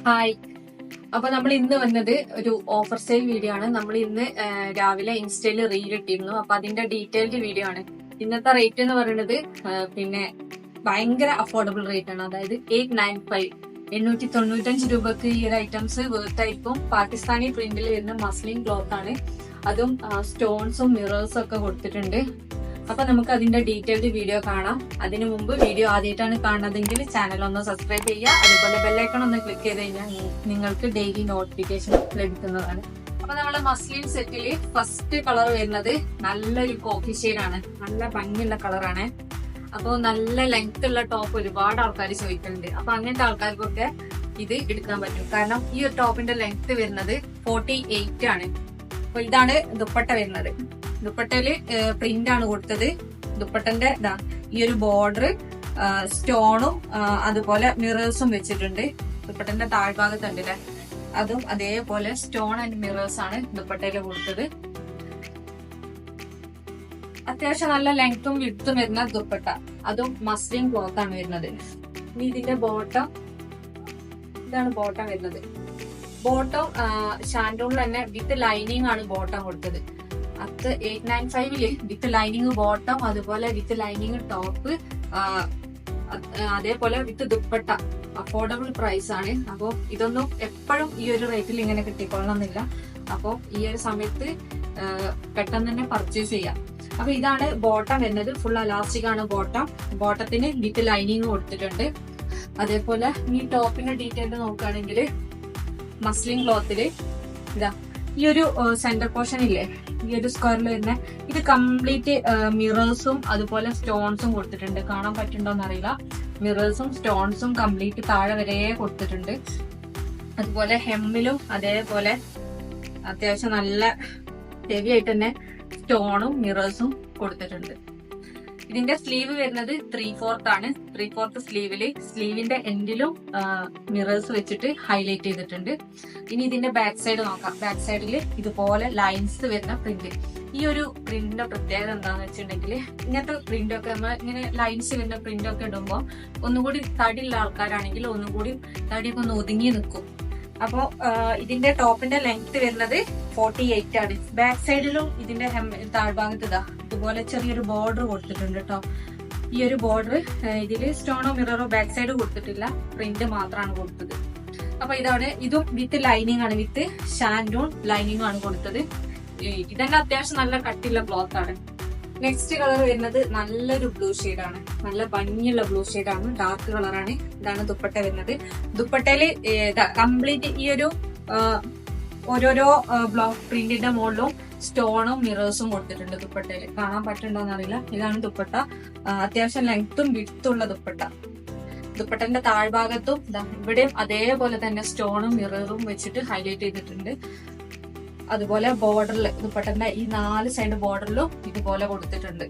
Hi. അപ്പൊ നമ്മൾ ഇന്ന് വന്നത് ഒരു ഓഫർ സെയിൽ വീഡിയോ ആണ്. നമ്മൾ ഇന്ന് രാവിലെ ഇൻസ്റ്റയിൽ റീൽ ഇട്ടിരുന്നു. അപ്പൊ അതിന്റെ ഡീറ്റെയിൽഡ് വീഡിയോ ആണ്. ഇന്നത്തെ റേറ്റ് എന്ന് പറയുന്നത് പിന്നെ ഭയങ്കര അഫോർഡബിൾ റേറ്റ് ആണ്. അതായത് എയ്റ്റ് നയൻ ഫൈവ് എണ്ണൂറ്റി തൊണ്ണൂറ്റഞ്ച് രൂപക്ക് ഈ ഒരു ഐറ്റംസ് വേർത്തായിരിക്കും പാകിസ്ഥാനി പ്രിന്റിൽ വരുന്ന മസ്ലിൻ ക്ലോത്ത് ആണ്. അതും സ്റ്റോൺസും മിറേഴ്സും ഒക്കെ കൊടുത്തിട്ടുണ്ട്. അപ്പൊ നമുക്ക് അതിന്റെ ഡീറ്റെയിൽഡ് വീഡിയോ കാണാം. അതിനു മുമ്പ് വീഡിയോ ആദ്യമായിട്ടാണ് കാണുന്നതെങ്കിൽ ചാനൽ ഒന്ന് സബ്സ്ക്രൈബ് ചെയ്യുക. അതുപോലെ ബെല്ലൈക്കൺ ഒന്ന് ക്ലിക്ക് ചെയ്ത് കഴിഞ്ഞാൽ നിങ്ങൾക്ക് ഡെയിലി നോട്ടിഫിക്കേഷൻ ലഭിക്കുന്നതാണ്. അപ്പൊ നമ്മളെ മസ്ലിൻ സെറ്റിൽ ഫസ്റ്റ് കളർ വരുന്നത് നല്ലൊരു കോഫി ആണ്. നല്ല ഭംഗിയുള്ള കളറാണ് അപ്പോൾ നല്ല ലെങ്ത് ഉള്ള ടോപ്പ് ഒരുപാട് ആൾക്കാർ ചോദിക്കുന്നുണ്ട് അപ്പൊ അങ്ങനത്തെ ആൾക്കാർക്കൊക്കെ ഇത് എടുക്കാൻ പറ്റും. കാരണം ഈ ഒരു ടോപ്പിന്റെ ലെങ്ത് വരുന്നത് ഫോർട്ടി എയ്റ്റ് ആണ്. അപ്പൊ ഇതാണ് ദുപ്പട്ട വരുന്നത്. ദുപ്പട്ടയിൽ പ്രിന്റ് ആണ് കൊടുത്തത്. ദുപ്പട്ടന്റെ ഇതാ ഈ ഒരു ബോർഡർ സ്റ്റോണും അതുപോലെ മിറേഴ്സും വെച്ചിട്ടുണ്ട്. ദുപ്പട്ടന്റെ താഴ്ഭാഗത്തുണ്ടല്ലേ? അതും അതേപോലെ സ്റ്റോൺ ആൻഡ് മിറേഴ്സ് ആണ് ദുപ്പട്ടയിൽ കൊടുത്തത്. അത്യാവശ്യം നല്ല ലെങ്ത്തും വിടുത്തും വരുന്ന ദുപ്പട്ട. അതും മസ്ലിൻ ക്ലോത്ത് ആണ് വരുന്നത്. ഇനി ഇതിന്റെ ബോട്ടം ഇതാണ് ബോട്ടം വരുന്നത്. ബോട്ടം ഷാൻഡൂണിൽ തന്നെ വിത്ത് ലൈനിങ് ആണ് ബോട്ടം കൊടുത്തത്. അത് എയ്റ്റ് നയൻ ഫൈവിൽ വിത്ത് ലൈനിങ് ബോട്ടം അതുപോലെ വിത്ത് ലൈനിങ് ടോപ്പ് അതേപോലെ വിത്ത് ദുപ്പട്ട. അഫോർഡബിൾ പ്രൈസ് ആണ്. അപ്പോൾ ഇതൊന്നും എപ്പോഴും ഈ ഒരു റേറ്റിൽ ഇങ്ങനെ കിട്ടിക്കൊള്ളണമെന്നില്ല. അപ്പോൾ ഈ ഒരു സമയത്ത് പെട്ടെന്ന് തന്നെ പർച്ചേസ് ചെയ്യാം. അപ്പൊ ഇതാണ് ബോട്ടം വരുന്നത്. ഫുൾ അലാസ്റ്റിക് ആണ് ബോട്ടം ബോട്ടത്തിന് വിത്ത് ലൈനിങ് കൊടുത്തിട്ടുണ്ട്. അതേപോലെ ഈ ടോപ്പിന്റെ ഡീറ്റെയിൽ നോക്കുകയാണെങ്കിൽ മസ്ലിൻ ക്ലോത്തിൽ ഇതാ ഈ ഒരു സെന്റർ പോർഷൻ ഇല്ലേ? ഈ ഒരു സ്ക്വയറിൽ വരുന്ന. ഇത് കംപ്ലീറ്റ് മിറേഴ്സും അതുപോലെ സ്റ്റോൺസും കൊടുത്തിട്ടുണ്ട്. കാണാൻ പറ്റുണ്ടോന്ന് അറിയില്ല. മിറേഴ്സും സ്റ്റോൺസും കംപ്ലീറ്റ് താഴെ വരെ കൊടുത്തിട്ടുണ്ട്. അതുപോലെ ഹെമ്മിലും അതേപോലെ അത്യാവശ്യം നല്ല ഹെവി ആയിട്ട് തന്നെ സ്റ്റോണും മിറേഴ്സും കൊടുത്തിട്ടുണ്ട്. ഇതിന്റെ സ്ലീവ് വരുന്നത് ത്രീ ഫോർത്ത് ആണ്. ത്രീ ഫോർത്ത് സ്ലീവിൽ സ്ലീവിന്റെ എൻഡിലും മിറേഴ്സ് വെച്ചിട്ട് ഹൈലൈറ്റ് ചെയ്തിട്ടുണ്ട്. ഇനി ഇതിന്റെ ബാക്ക് സൈഡ് നോക്കാം. ബാക്ക് സൈഡിൽ ഇതുപോലെ ലൈൻസ് വരുന്ന പ്രിന്റ് ഈ ഒരു പ്രിന്റിന്റെ പ്രത്യേകത എന്താന്ന് വെച്ചിട്ടുണ്ടെങ്കിൽ ഇങ്ങനത്തെ പ്രിന്റ് ഒക്കെ നമ്മൾ ഇങ്ങനെ ലൈൻസ് വരുന്ന പ്രിന്റ് ഒക്കെ ഇടുമ്പോൾ ഒന്നുകൂടി തടിയുള്ള ആൾക്കാരാണെങ്കിൽ ഒന്നുകൂടി തടിയൊക്കെ ഒന്ന് ഒതുങ്ങി നിൽക്കും അപ്പോ ഇതിന്റെ ടോപ്പിന്റെ ലെങ്ത് വരുന്നത് ഫോർട്ടി എയ്റ്റ് ആണ്. ബാക്ക് സൈഡിലും ഇതിന്റെ താഴ്ഭാഗത്ത് ഇതാ ഇതുപോലെ ചെറിയൊരു ബോർഡർ കൊടുത്തിട്ടുണ്ട് കേട്ടോ ഈ ഒരു ബോർഡർ ഇതിൽ സ്റ്റോണോ മിററോ ബാക്ക് സൈഡ് കൊടുത്തിട്ടില്ല. പ്രിന്റ് മാത്രമാണ് കൊടുത്തത്. അപ്പൊ ഇതാണ് ഇതും വിത്ത് ലൈനിങ് ആണ്. വിത്ത് ഷാൻഡോൺ ലൈനിങ് ആണ് കൊടുത്തത്. ഇതന്നെ അത്യാവശ്യം നല്ല കട്ടിയുള്ള ക്ലോത്ത് ആണ്. നെക്സ്റ്റ് കളർ വരുന്നത് നല്ലൊരു ബ്ലൂ ആണ്. നല്ല ഭംഗിയുള്ള ബ്ലൂ ആണ്. ഡാർക്ക് കളറാണ് ഇതാണ് ദുപ്പട്ട വരുന്നത്. ദുപ്പട്ടയിൽ കംപ്ലീറ്റ് ഈ ഒരു ഓരോരോ ബ്ലോക്ക് പ്രിന്റിന്റെ മുകളിലും സ്റ്റോണും മിറേഴ്സും കൊടുത്തിട്ടുണ്ട് ദുപ്പട്ടയിൽ. കാണാൻ പറ്റുണ്ടോന്ന് അറിയില്ല. ഇതാണ് ദുപ്പട്ട. അത്യാവശ്യം ലെങ്ത്തും വിടുത്തുള്ള ദുപ്പട്ട. ദുപ്പട്ടന്റെ താഴ്ഭാഗത്തും ഇവിടെയും അതേപോലെ തന്നെ സ്റ്റോണും മിററും വെച്ചിട്ട് ഹൈലൈറ്റ് ചെയ്തിട്ടുണ്ട്. അതുപോലെ ബോർഡറിൽ ദുപ്പട്ടന്റെ ഈ നാല് സൈഡ് ബോർഡറിലും ഇതുപോലെ കൊടുത്തിട്ടുണ്ട്.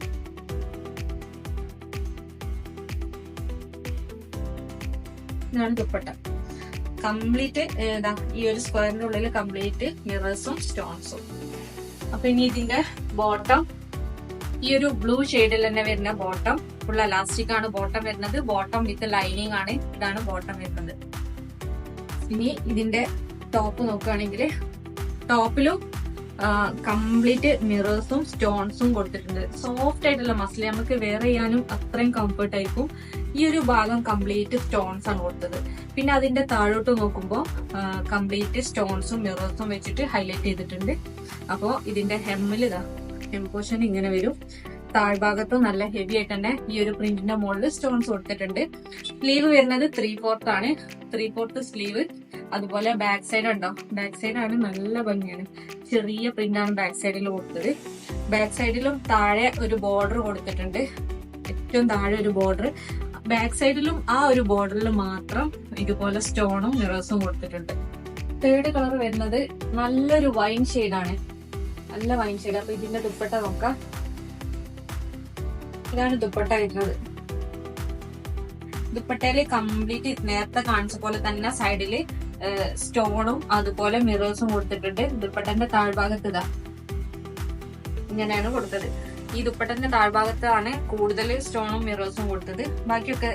ഇതാണ് ദുപ്പട്ട. കംപ്ലീറ്റ് ഈ ഒരു സ്ക്വയറിന്റെ ഉള്ളിൽ കംപ്ലീറ്റ് മിറേഴ്സും സ്റ്റോൺസും അപ്പൊ ഇനി ഇതിന്റെ ബോട്ടം ഈ ഒരു ബ്ലൂ ഷെയ്ഡിൽ തന്നെ വരുന്ന ബോട്ടം ഫുൾ അലാസ്റ്റിക് ആണ് ബോട്ടം വരുന്നത്. ബോട്ടം വിത്ത് ലൈനിങ് ആണ് ഇതാണ് ബോട്ടം വരുന്നത്. ഇനി ഇതിന്റെ ടോപ്പ് നോക്കുകയാണെങ്കിൽ ടോപ്പിലും കംപ്ലീറ്റ് മിറേഴ്സും സ്റ്റോൺസും കൊടുത്തിട്ടുണ്ട്. സോഫ്റ്റ് ആയിട്ടുള്ള മസിൽ നമുക്ക് വെയർ ചെയ്യാനും അത്രയും കംഫർട്ട് ആയിരിക്കും. ഈ ഒരു ഭാഗം കംപ്ലീറ്റ് സ്റ്റോൺസ് ആണ് കൊടുത്തത്. പിന്നെ അതിന്റെ താഴോട്ട് നോക്കുമ്പോൾ കംപ്ലീറ്റ് സ്റ്റോൺസും മിറേഴ്സും വെച്ചിട്ട് ഹൈലൈറ്റ് ചെയ്തിട്ടുണ്ട്. അപ്പോൾ ഇതിന്റെ ഹെമ്മിൽ ഇതാ ഹെം പോർഷൻ ഇങ്ങനെ വരും. താഴ്ഭാഗത്ത് നല്ല ഹെവി ആയിട്ട് തന്നെ ഈ ഒരു പ്രിന്റിന്റെ മുകളിൽ സ്റ്റോൺസ് കൊടുത്തിട്ടുണ്ട്. സ്ലീവ് വരുന്നത് ത്രീ ഫോർത്ത് ആണ്. Three fourth sleeve. അതുപോലെ ബാക്ക് സൈഡ് ഉണ്ടോ? ബാക്ക് സൈഡ് ആണ് നല്ല ഭംഗിയാണ്. ചെറിയ പ്രിന്റ് ആണ് ബാക്ക് സൈഡിൽ കൊടുത്തത്. ബാക്ക് സൈഡിലും താഴെ ഒരു ബോർഡർ കൊടുത്തിട്ടുണ്ട്. ഏറ്റവും താഴെ ഒരു ബോർഡർ ബാക്ക് സൈഡിലും ആ ഒരു ബോർഡറിൽ മാത്രം ഇതുപോലെ സ്റ്റോണും മിറേഴ്സും കൊടുത്തിട്ടുണ്ട്. തേർഡ് കളർ വരുന്നത് നല്ലൊരു വൈൻ ആണ്. നല്ല വൈൻ ഷെയ്ഡ് അപ്പൊ ഇതിന്റെ ദുപ്പട്ട നോക്കാം. ഇതാണ് ദുപ്പട്ട വരുന്നത്. ദുപ്പട്ടയിൽ കംപ്ലീറ്റ് നേരത്തെ കാണിച്ച പോലെ തന്നെ സൈഡിൽ സ്റ്റോണും അതുപോലെ മിറേഴ്സും കൊടുത്തിട്ടുണ്ട്. ദുപ്പട്ടന്റെ താഴ്ഭാഗത്ത് ഇതാ. ഇങ്ങനെയാണ് കൊടുത്തത്. ഈ ദുപ്പട്ടന്റെ താഴ്ഭാഗത്താണ് കൂടുതൽ സ്റ്റോണും മിറേഴ്സും കൊടുത്തത്. ബാക്കിയൊക്കെ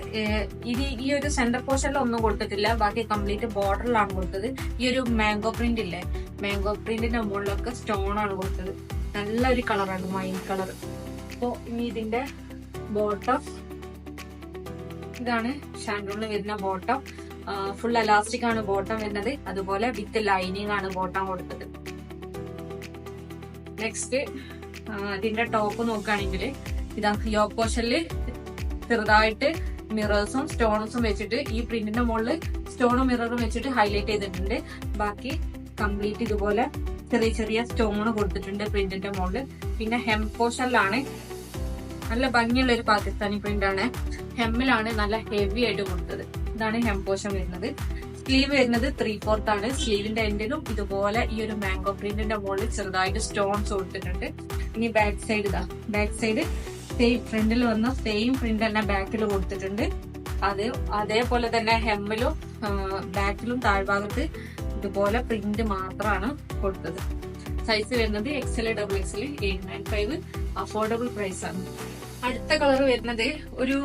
ഇത് ഈ ഒരു സെന്റർ പോർഷനിൽ ഒന്നും കൊടുത്തിട്ടില്ല. ബാക്കി കംപ്ലീറ്റ് ബോർഡറിലാണ് കൊടുത്തത്. ഈ ഒരു മാംഗോ പ്രിന്റ് ഇല്ലേ? മാംഗോ പ്രിന്റിന്റെ മുകളിലൊക്കെ സ്റ്റോണാണ് കൊടുത്തത്. നല്ലൊരു കളറാണ് മൈൻ കളർ. അപ്പോ ഇനി ഇതിന്റെ ബോട്ടം ഇതാണ് ഷാൻഡൂണിൽ വരുന്ന ബോട്ടം ഫുൾ അലാസ്റ്റിക് ആണ് ബോട്ടം വരുന്നത്. അതുപോലെ വിത്ത് ലൈനിങ് ആണ് ബോട്ടം കൊടുത്തത്. നെക്സ്റ്റ് ഇതിന്റെ ടോപ്പ് നോക്കുകയാണെങ്കിൽ ഇതാ യോക്ക് പോഷനിൽ ചെറുതായിട്ട് മിറേഴ്സും സ്റ്റോൺസും വെച്ചിട്ട് ഈ പ്രിന്റിന്റെ മുകളിൽ സ്റ്റോണും മിററും വെച്ചിട്ട് ഹൈലൈറ്റ് ചെയ്തിട്ടുണ്ട്. ബാക്കി കംപ്ലീറ്റ് ഇതുപോലെ ചെറിയ ചെറിയ സ്റ്റോൺ കൊടുത്തിട്ടുണ്ട് പ്രിന്റിന്റെ മുകളിൽ പിന്നെ ഹെം പോഷനിലാണ് നല്ല ഭംഗിയുള്ള ഒരു പാകിസ്ഥാനി പ്രിന്റ് ആണ്. ഹെമ്മിലാണ് നല്ല ഹെവി ആയിട്ട് കൊടുത്തത്. ഇതാണ് ഹെം പോഷൻ വരുന്നത്. സ്ലീവ് വരുന്നത് ത്രീ ഫോർത്ത് ആണ്. സ്ലീവിന്റെ എൻഡിലും ഇതുപോലെ ഈ ഒരു മാംഗോ പ്രിന്റിന്റെ മുകളിൽ ചെറുതായിട്ട് സ്റ്റോൺസ് കൊടുത്തിട്ടുണ്ട്. ഇനി ബാക്ക് സൈഡ് ഇതാ. ബാക്ക് സൈഡ് സെയിം ഫ്രണ്ടിൽ വന്ന സെയിം പ്രിന്റ് തന്നെ ബാക്കിൽ കൊടുത്തിട്ടുണ്ട്. അത് അതേപോലെ തന്നെ ഹെമ്മിലും ബാക്കിലും താഴ്ഭാഗത്ത് ഇതുപോലെ പ്രിന്റ് മാത്രമാണ് കൊടുത്തത്. സൈസ് വരുന്നത് XL double XL eight nine five affordable price ആണ്. അടുത്ത കളർ വരുന്നത് ഒരു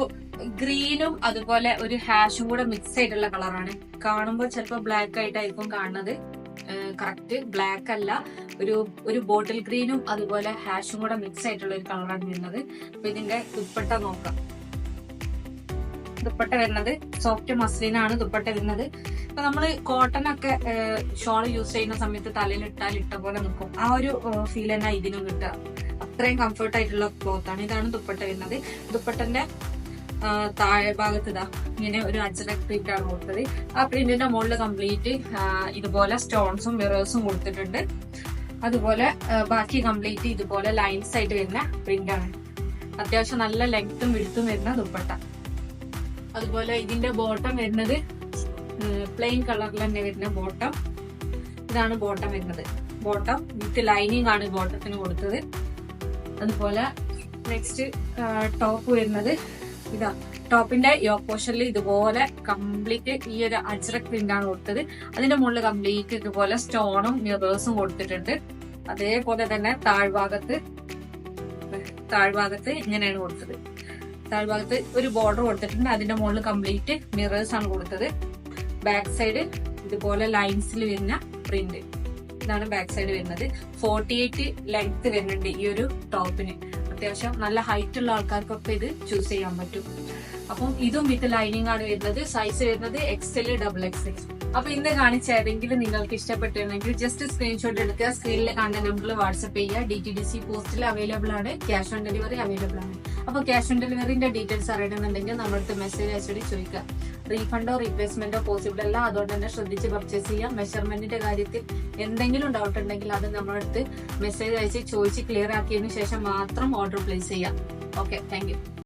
ഗ്രീനും അതുപോലെ ഒരു ഹാഷും കൂടെ മിക്സ് ആയിട്ടുള്ള കളറാണ് കാണുമ്പോൾ ചിലപ്പോൾ ബ്ലാക്ക് ആയിട്ടായിരിക്കും കാണുന്നത്. കറക്റ്റ് ബ്ലാക്ക് അല്ല. ഒരു ഒരു ബോട്ടിൽ ഗ്രീനും അതുപോലെ ഹാഷും കൂടെ മിക്സ് ആയിട്ടുള്ള ഒരു കളറാണ് വരുന്നത്. അപ്പൊ ഇതിന്റെ ദുപ്പട്ട നോക്കാം. ദുപ്പട്ട വരുന്നത് സോഫ്റ്റ് മസ്ലിനാണ് ദുപ്പട്ട വരുന്നത്. ഇപ്പൊ നമ്മൾ കോട്ടൺ ഒക്കെ ഷോൾ യൂസ് ചെയ്യുന്ന സമയത്ത് തലയിൽ ഇട്ടാൽ ഇട്ട പോലെ നിൽക്കും. ആ ഒരു ഫീൽ തന്നെ ഇതിനും കിട്ടുക. അത്രയും കംഫർട്ട് ആയിട്ടുള്ള ക്ലോത്ത് ആണ്. ഇതാണ് ദുപ്പട്ട വരുന്നത്. ദുപ്പട്ടന്റെ താഴെ ഭാഗത്ത് ഇതാ ഇങ്ങനെ ഒരു അച്ചടക് പ്രിന്റ് ആണ് കൊടുത്തത്. ആ പ്രിന്റിന്റെ മുകളിൽ കംപ്ലീറ്റ് ഇതുപോലെ സ്റ്റോൺസും മിറേഴ്സും കൊടുത്തിട്ടുണ്ട്. അതുപോലെ ബാക്കി കംപ്ലീറ്റ് ഇതുപോലെ ലൈൻസ് ആയിട്ട് വരുന്ന പ്രിന്റ് ആണ്. അത്യാവശ്യം നല്ല ലെങ്ത്തും വിടുത്തും വരുന്ന ദുപ്പട്ട. അതുപോലെ ഇതിന്റെ ബോട്ടം വരുന്നത് പ്ലെയിൻ കളറിൽ തന്നെ വരുന്ന ബോട്ടം ഇതാണ് ബോട്ടം വരുന്നത്. ബോട്ടം വിത്ത് ലൈനിങ് ആണ് ബോട്ടത്തിന് കൊടുത്തത്. അതുപോലെ നെക്സ്റ്റ് ടോപ്പ് വരുന്നത് ഇതാ ടോപ്പിന്റെ യോ പോർഷനിൽ ഇതുപോലെ കംപ്ലീറ്റ് ഈ ഒരു അജ്രക് പ്രിന്റ് ആണ് കൊടുത്തത്. അതിന്റെ മുകളിൽ കംപ്ലീറ്റ് ഇതുപോലെ സ്റ്റോണും മിറേഴ്സും കൊടുത്തിട്ടുണ്ട്. അതേപോലെ തന്നെ താഴ്ഭാഗത്ത് താഴ്ഭാഗത്ത് ഇങ്ങനെയാണ് കൊടുത്തത്. താഴ്ഭാഗത്ത് ഒരു ബോർഡർ കൊടുത്തിട്ടുണ്ട്. അതിന്റെ മുകളിൽ കംപ്ലീറ്റ് മിറേഴ്സ് ആണ് കൊടുത്തത്. ബാക്ക് സൈഡ് ഇതുപോലെ ലൈൻസിൽ വരുന്ന പ്രിന്റ് ഇതാണ് ബാക്ക് സൈഡ് വരുന്നത്. ഫോർട്ടി എയ്റ്റ് ലെങ്ത് വരുന്നുണ്ട് ഈ ഒരു ടോപ്പിന് അത്യാവശ്യം നല്ല ഹൈറ്റ് ഉള്ള ആൾക്കാർക്കൊക്കെ ഇത് ചൂസ് ചെയ്യാൻ പറ്റും. അപ്പം ഇതും വിത്ത് ലൈനിങ് ആണ് വരുന്നത്. സൈസ് വരുന്നത് എക്സൽ ഡബിൾ എക്സൽ അപ്പൊ ഇന്ന് കാണിച്ച ഏതെങ്കിലും നിങ്ങൾക്ക് ഇഷ്ടപ്പെട്ടിരുന്നെങ്കിൽ ജസ്റ്റ് സ്ക്രീൻഷോട്ട് എടുക്കുക. സ്ക്രീനിൽ കാണുന്ന നമ്പറിൽ വാട്സ്ആപ്പ് ചെയ്യുക. ഡി ടി ഡി സി പോസ്റ്റിൽ അവൈലബിൾ ആണ്. ക്യാഷ് ഓൺ ഡെലിവറി അവൈലബിൾ ആണ്. അപ്പൊ ക്യാഷ് ഓൺ ഡെലിവറിന്റെ ഡീറ്റെയിൽസ് അറിയണമെന്നുണ്ടെങ്കിൽ നമ്മളടുത്ത് മെസ്സേജ് അയച്ചിട്ട് ചോദിക്കുക. റീഫണ്ടോ റീപ്ലേസ്മെന്റോ പോസിബിൾ അല്ല. അതുകൊണ്ട് തന്നെ ശ്രദ്ധിച്ച് പർച്ചേസ് ചെയ്യാം മെഷർമെന്റിന്റെ കാര്യത്തിൽ എന്തെങ്കിലും ഡൗട്ട് ഉണ്ടെങ്കിൽ അത് നമ്മളടുത്ത് മെസ്സേജ് അയച്ച് ചോദിച്ച് ക്ലിയർ ആക്കിയതിനു ശേഷം മാത്രം ഓർഡർ പ്ലേസ് ചെയ്യാം ഓക്കെ താങ്ക്